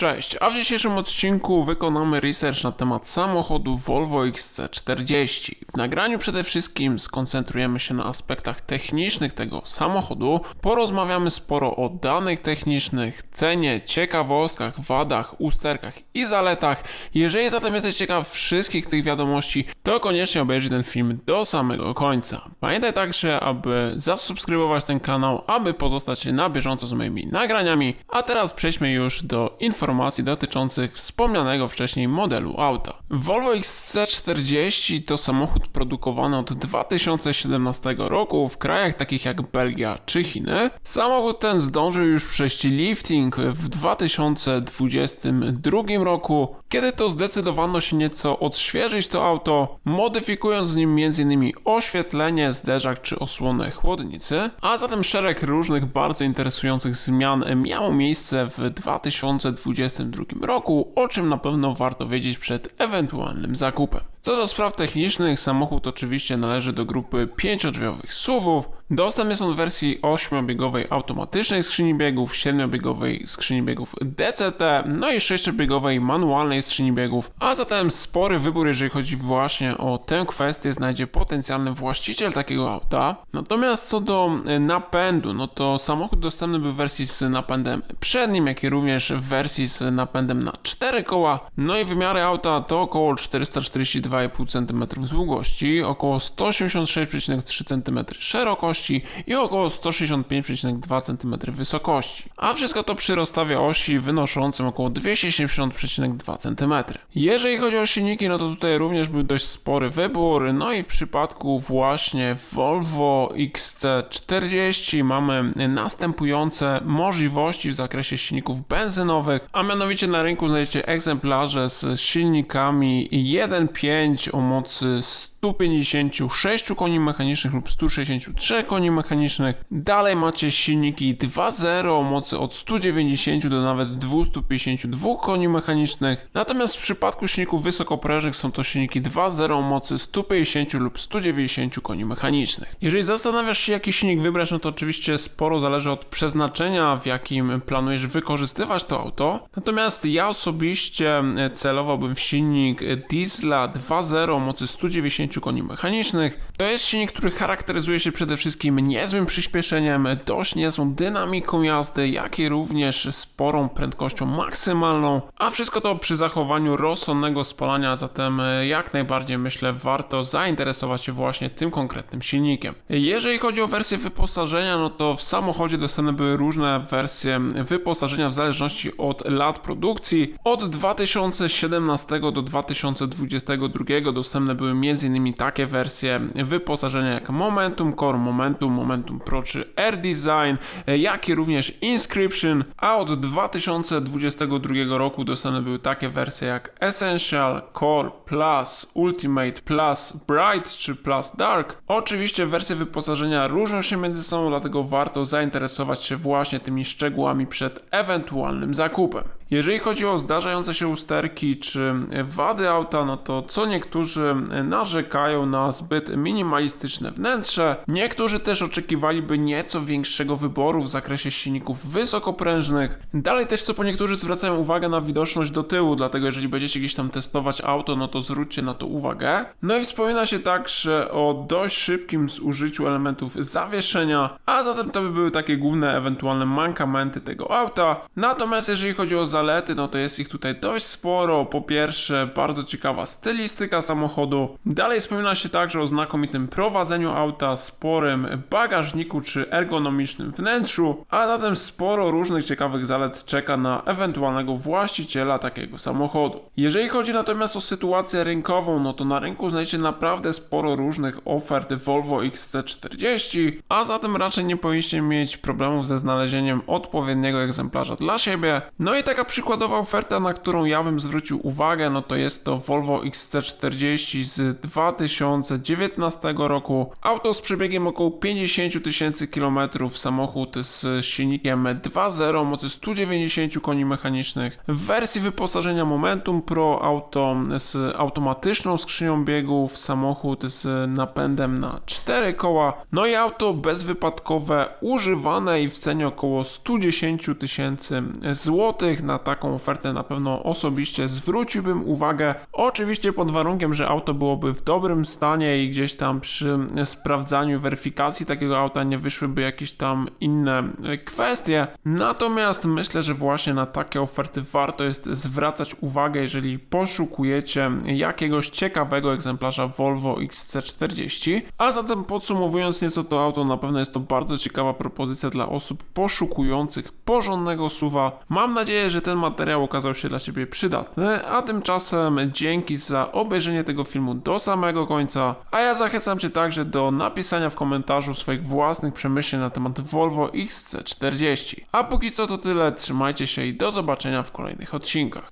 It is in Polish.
Cześć, a w dzisiejszym odcinku wykonamy research na temat samochodu Volvo XC40. W nagraniu przede wszystkim skoncentrujemy się na aspektach technicznych tego samochodu, porozmawiamy sporo o danych technicznych, cenie, ciekawostkach, wadach, usterkach i zaletach. Jeżeli zatem jesteś ciekaw wszystkich tych wiadomości, to koniecznie obejrzyj ten film do samego końca. Pamiętaj także, aby zasubskrybować ten kanał, aby pozostać na bieżąco z moimi nagraniami, a teraz przejdźmy już do informacji dotyczących wspomnianego wcześniej modelu auta. Volvo XC40 to samochód produkowany od 2017 roku w krajach takich jak Belgia czy Chiny. Samochód ten zdążył już przejść lifting w 2022 roku, kiedy to zdecydowano się nieco odświeżyć to auto, modyfikując w nim m.in. oświetlenie, zderzak czy osłonę chłodnicy, a zatem szereg różnych bardzo interesujących zmian miało miejsce w 2022 roku, o czym na pewno warto wiedzieć przed ewentualnym zakupem. Co do spraw technicznych, samochód oczywiście należy do grupy 5-drzwiowych SUVów. Dostępny jest on w wersji 8-biegowej automatycznej skrzyni biegów, 7-biegowej skrzyni biegów DCT, no i 6-biegowej manualnej skrzyni biegów, a zatem spory wybór, jeżeli chodzi właśnie o tę kwestię, znajdzie potencjalny właściciel takiego auta. Natomiast co do e, napędu, no to samochód dostępny był w wersji z napędem przednim, jak i również w wersji z napędem na 4 koła. No i wymiary auta to około 442 2,5 cm długości, około 186,3 cm szerokości i około 165,2 cm wysokości. A wszystko to przy rozstawie osi wynoszącym około 270,2 cm. Jeżeli chodzi o silniki, no to tutaj również był dość spory wybór. No i w przypadku właśnie Volvo XC40 mamy następujące możliwości w zakresie silników benzynowych, a mianowicie na rynku znajdziecie egzemplarze z silnikami 1.5 o mocy 156 koni mechanicznych lub 163 koni mechanicznych. Dalej macie silniki 2.0 o mocy od 190 do nawet 252 koni mechanicznych. Natomiast w przypadku silników wysokoprężnych są to silniki 2.0 o mocy 150 lub 190 koni mechanicznych. Jeżeli zastanawiasz się jaki silnik wybrać, no to oczywiście sporo zależy od przeznaczenia, w jakim planujesz wykorzystywać to auto. Natomiast ja osobiście celowałbym w silnik diesla 2.0 o mocy 190 koni mechanicznych. To jest silnik, który charakteryzuje się przede wszystkim niezłym przyspieszeniem, dość niezłą dynamiką jazdy, jak i również sporą prędkością maksymalną, a wszystko to przy zachowaniu rozsądnego spalania, zatem jak najbardziej myślę warto zainteresować się właśnie tym konkretnym silnikiem. Jeżeli chodzi o wersję wyposażenia, no to w samochodzie dostępne były różne wersje wyposażenia w zależności od lat produkcji. Od 2017 do 2022 dostępne były m.in takie wersje wyposażenia jak Momentum Core, Momentum, Momentum Pro czy Air Design, jak i również Inscription, a od 2022 roku dostępne były takie wersje jak Essential, Core, Plus, Ultimate, Plus, Bright czy Plus Dark. Oczywiście wersje wyposażenia różnią się między sobą, dlatego warto zainteresować się właśnie tymi szczegółami przed ewentualnym zakupem. Jeżeli chodzi o zdarzające się usterki czy wady auta, no to co niektórzy narzekają na zbyt minimalistyczne wnętrze, niektórzy też oczekiwaliby nieco większego wyboru w zakresie silników wysokoprężnych. Dalej też co po niektórzy zwracają uwagę na widoczność do tyłu, dlatego jeżeli będziecie gdzieś tam testować auto, no to zwróćcie na to uwagę. No i wspomina się także o dość szybkim zużyciu elementów zawieszenia, a zatem to by były takie główne ewentualne mankamenty tego auta. Natomiast jeżeli chodzi o zalety, no to jest ich tutaj dość sporo. Po pierwsze, bardzo ciekawa stylistyka samochodu. Dalej wspomina się także o znakomitym prowadzeniu auta, sporym bagażniku czy ergonomicznym wnętrzu, a zatem sporo różnych ciekawych zalet czeka na ewentualnego właściciela takiego samochodu. Jeżeli chodzi natomiast o sytuację rynkową, no to na rynku znajdziecie naprawdę sporo różnych ofert Volvo XC40, a zatem raczej nie powinniście mieć problemów ze znalezieniem odpowiedniego egzemplarza dla siebie. No i taka przykładowa oferta, na którą ja bym zwrócił uwagę, no to jest to Volvo XC40 z 2019 roku. Auto z przebiegiem około 50 tysięcy kilometrów, samochód z silnikiem 2.0 mocy 190 koni mechanicznych. W wersji wyposażenia Momentum Pro auto z automatyczną skrzynią biegów, samochód z napędem na 4 koła, no i auto bezwypadkowe używane i w cenie około 110 tysięcy złotych na taką ofertę na pewno osobiście zwróciłbym uwagę. Oczywiście pod warunkiem, że auto byłoby w dobrym stanie i gdzieś tam przy sprawdzaniu weryfikacji takiego auta nie wyszłyby jakieś tam inne e, kwestie. Natomiast myślę, że właśnie na takie oferty warto jest zwracać uwagę, jeżeli poszukujecie jakiegoś ciekawego egzemplarza Volvo XC40. A zatem podsumowując nieco to auto, na pewno jest to bardzo ciekawa propozycja dla osób poszukujących porządnego suwa. Mam nadzieję, że ten materiał okazał się dla Ciebie przydatny, a tymczasem dzięki za obejrzenie tego filmu do samego końca, a ja zachęcam Cię także do napisania w komentarzu swoich własnych przemyśleń na temat Volvo XC40. A póki co to tyle, trzymajcie się i do zobaczenia w kolejnych odcinkach.